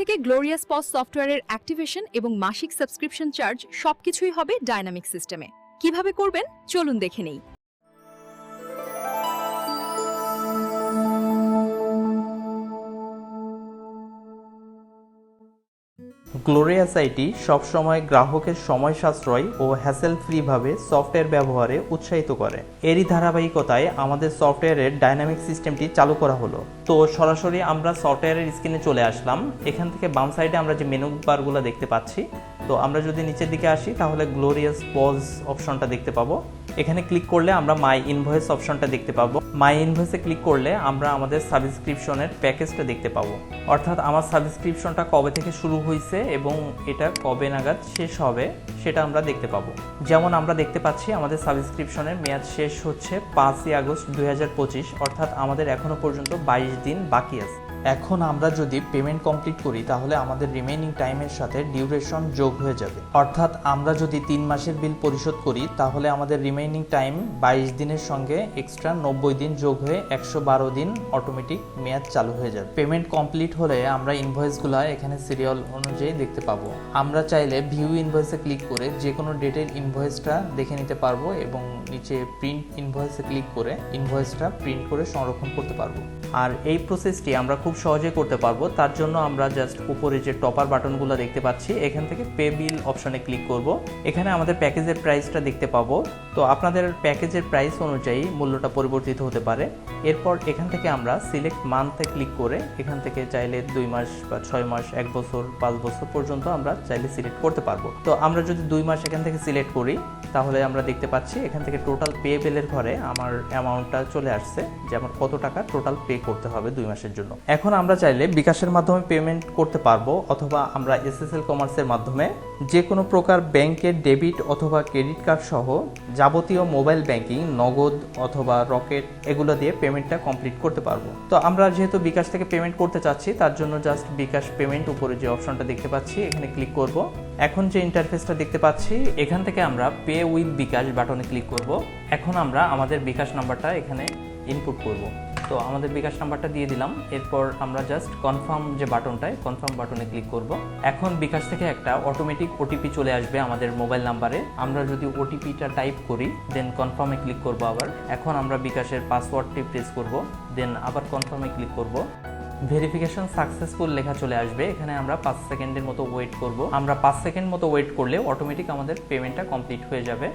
থেকে গ্লোরিয়াস পস সফটওয়্যারের অ্যাক্টিভেশন এবং মাসিক সাবস্ক্রিপশন চার্জ সবকিছুই হবে ডায়নামিক সিস্টেমে কীভাবে করবেন? চলুন দেখে নেই। গ্লোরিয়াস আইটি সবসময় গ্রাহকের সময় সাশ্রয় ও হ্যাসেল ফ্রিভাবে সফটওয়্যার ব্যবহারে উৎসাহিত করে। এরই ধারাবাহিকতায় আমাদের সফটওয়্যারের ডাইনামিক সিস্টেমটি চালু করা হলো। তো সরাসরি আমরা সফটওয়্যারের স্ক্রিনে চলে আসলাম। এখান থেকে বাম সাইডে আমরা যে মেনু বারগুলো দেখতে পাচ্ছি, তো আমরা যদি নিচের দিকে আসি, তাহলে গ্লোরিয়াস পজ অপশনটা দেখতে পাবো। এখানে ক্লিক করলে আমরা মাই ইনভয়েস অপশনটা দেখতে পাবো। মাই ইনভয়েসে ক্লিক করলে আমরা আমাদের সাবস্ক্রিপশনের প্যাকেজটা দেখতে পাবো। অর্থাৎ আমার সাবস্ক্রিপশনটা কবে থেকে শুরু হয়েছে এবং এটা কবে নাগাদ শেষ হবে সেটা আমরা দেখতে পাবো। যেমন আমরা দেখতে পাচ্ছি, আমাদের সাবস্ক্রিপশনের মেয়াদ শেষ হচ্ছে পাঁচই আগস্ট দুই হাজার পঁচিশ, অর্থাৎ আমাদের এখনও পর্যন্ত বাইশ দিন বাকি আছে। এখন আমরা যদি পেমেন্ট কমপ্লিট করি, তাহলে আমাদের রিমেইনিং টাইমের সাথে ডিউরেশন যোগ হয়ে যাবে। অর্থাৎ আমরা যদি তিন মাসের বিল পরিশোধ করি, তাহলে আমাদের রিমেইনিং টাইম বাইশ দিনের সঙ্গে এক্সট্রা নব্বই দিন যোগ হয়ে একশো বারো দিন অটোমেটিক মেয়াদ চালু হয়ে যাবে। পেমেন্ট কমপ্লিট হলে আমরা ইনভয়েসগুলো এখানে সিরিয়াল অনুযায়ী দেখতে পাবো। আমরা চাইলে ভিউ ইনভয়েসে ক্লিক করে যে কোনো ডেটের ইনভয়েসটা দেখে নিতে পারব এবং নিচে প্রিন্ট ইনভয়েসে ক্লিক করে ইনভয়েসটা প্রিন্ট করে সংরক্ষণ করতে পারব। আর এই প্রসেসটি আমরা খুব সহজে করতে পারব। তার জন্য আমরা জাস্ট উপরে যে টপার বাটনগুলো দেখতে পাচ্ছি, এখান থেকে পে বিল অপশনে ক্লিক করব। এখানে আমাদের প্যাকেজের প্রাইসটা দেখতে পাবো। তো আপনাদের প্যাকেজের প্রাইস অনুযায়ী মূল্যটা পরিবর্তিত হতে পারে। এরপর এখান থেকে আমরা সিলেক্ট মান্থে ক্লিক করে এখান থেকে চাইলে দুই মাস বা ছয় মাস, এক বছর, পাঁচ বছর পর্যন্ত আমরা চাইলে সিলেক্ট করতে পারব। তো আমরা যদি দুই মাস এখান থেকে সিলেক্ট করি, তাহলে আমরা দেখতে পাচ্ছি এখান থেকে টোটাল পে বিলের ঘরে আমার অ্যামাউন্টটা চলে আসছে, যে আমার কত টাকা টোটাল পে করতে হবে দুই মাসের জন্য। এখন আমরা চাইলে বিকাশের মাধ্যমে পেমেন্ট করতে পারব, অথবা আমরা এসএসএল কমার্সের মাধ্যমে যে কোনো প্রকার ব্যাংকের ডেবিট অথবা ক্রেডিট কার্ড সহ যাবতীয় মোবাইল ব্যাংকিং নগদ অথবা রকেট এগুলো দিয়ে পেমেন্টটা কমপ্লিট করতে পারব। তো আমরা যেহেতু বিকাশ থেকে পেমেন্ট করতে চাচ্ছি, তার জন্য জাস্ট বিকাশ পেমেন্ট উপরে যে অপশনটা দেখতে পাচ্ছি, এখানে ক্লিক করব। এখন যে ইন্টারফেসটা দেখতে পাচ্ছি, এখান থেকে আমরা পে উইথ বিকাশ বাটনে ক্লিক করব। এখন আমরা আমাদের বিকাশ নাম্বারটা এখানে ইনপুট করব। তো আমাদের বিকাশ নাম্বারটা দিয়ে দিলাম। এরপর আমরা জাস্ট কনফার্ম যে বাটনটায় কনফার্ম বাটনে ক্লিক করব। এখন বিকাশ থেকে একটা অটোমেটিক ওটিপি চলে আসবে আমাদের মোবাইল নাম্বারে আমরা যদি ওটিপিটা টাইপ করি দেন কনফার্মে ক্লিক করব আবার। এখন আমরা বিকাশের পাসওয়ার্ডটি প্রেস করব দেন আবার কনফার্মে ক্লিক করব। ভেরিফিকেশন সাকসেসফুল লেখা চলে আসবে। এখানে আমরা পাঁচ সেকেন্ডের মতো ওয়েট করব। আমরা পাঁচ সেকেন্ড মতো ওয়েট করলে অটোমেটিক আমাদের পেমেন্টটা কমপ্লিট হয়ে যাবে।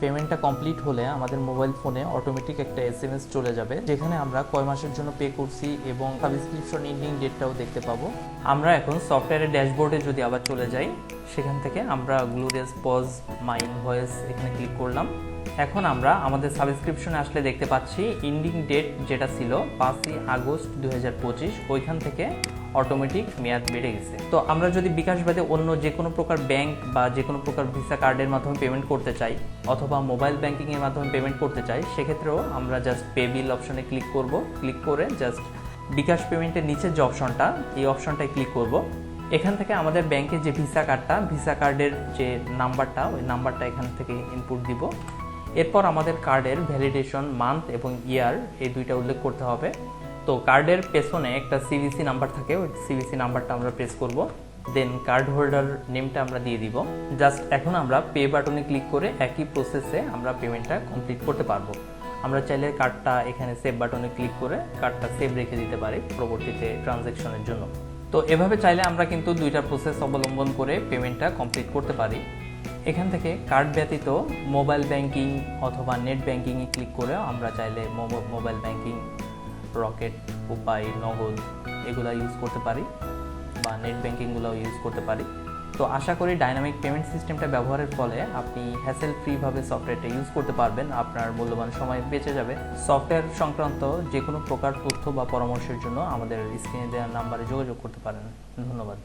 পেমেন্টটা কমপ্লিট হলে আমাদের মোবাইল ফোনে অটোমেটিক একটা এস এম এস চলে যাবে, যেখানে আমরা কয় মাসের জন্য পে করছি এবং সাবস্ক্রিপশন ইন্ডিং ডেটটাও দেখতে পাবো। আমরা এখন সফটওয়্যারের ড্যাশবোর্ডে যদি আবার চলে যাই, সেখান থেকে আমরা গ্লোরিয়াস পজ মাই ইনভয়েস এখানে ক্লিক করলাম। এখন আমরা আমাদের সাবস্ক্রিপশনে আসলে দেখতে পাচ্ছি ইন্ডিং ডেট যেটা ছিল পাঁচই আগস্ট দু হাজার পঁচিশ, ওইখান থেকে অটোমেটিক মেয়াদ বেড়ে গেছে। তো আমরা যদি বিকাশ বাদে অন্য যে কোনো প্রকার ব্যাংক বা যে কোনো প্রকার ভিসা কার্ডের মাধ্যমে পেমেন্ট করতে চাই, অথবা মোবাইল ব্যাংকিংয়ের মাধ্যমে পেমেন্ট করতে চাই, সেক্ষেত্রেও আমরা জাস্ট পে বিল অপশনে ক্লিক করব। ক্লিক করে জাস্ট বিকাশ পেমেন্টের নিচের যে অপশনটা এই অপশনটায় ক্লিক করব। এখান থেকে আমাদের ব্যাংকের যে ভিসা কার্ডটা ভিসা কার্ডের যে নাম্বারটা ওই নাম্বারটা এখান থেকে ইনপুট দিব। এরপর আমাদের কার্ডের ভ্যালিডেশন মান্থ এবং ইয়ার এই দুইটা উল্লেখ করতে হবে। তো কার্ডের পেছনে একটা সিভিসি নাম্বার থাকে, ওই সিভিসি নাম্বারটা আমরা প্রেস করব দেন কার্ড হোল্ডার নেমটা আমরা দিয়ে দিব। জাস্ট এখন আমরা পে বাটনে ক্লিক করে একই প্রসেসে আমরা পেমেন্টটা কমপ্লিট করতে পারব। আমরা চাইলে কার্ডটা এখানে সেভ বাটনে ক্লিক করে কার্ডটা সেভ রেখে দিতে পারি পরবর্তীতে ট্রানজ্যাকশনের জন্য। তো এভাবে চাইলে আমরা কিন্তু দুইটা প্রসেস অবলম্বন করে পেমেন্টটা কমপ্লিট করতে পারি। এখান থেকে কার্ড ব্যতীত মোবাইল ব্যাংকিং অথবা নেট ব্যাংকিংয়ে ক্লিক করে আমরা চাইলে মোবাইল ব্যাংকিং রকেট, উপায়, নগদ এগুলো ইউজ করতে পারি বা নেট ব্যাঙ্কিংগুলো ইউজ করতে পারি। তো আশা করি ডাইনামিক পেমেন্ট সিস্টেমটা ব্যবহারের ফলে আপনি হ্যাসেল ফ্রিভাবে সফটওয়্যারটা ইউজ করতে পারবেন, আপনার মূল্যবান সময় বেঁচে যাবে। সফটওয়্যার সংক্রান্ত যে কোনো প্রকার তথ্য বা পরামর্শের জন্য আমাদের স্ক্রিনে দেওয়ার নাম্বারে যোগাযোগ করতে পারেন। ধন্যবাদ।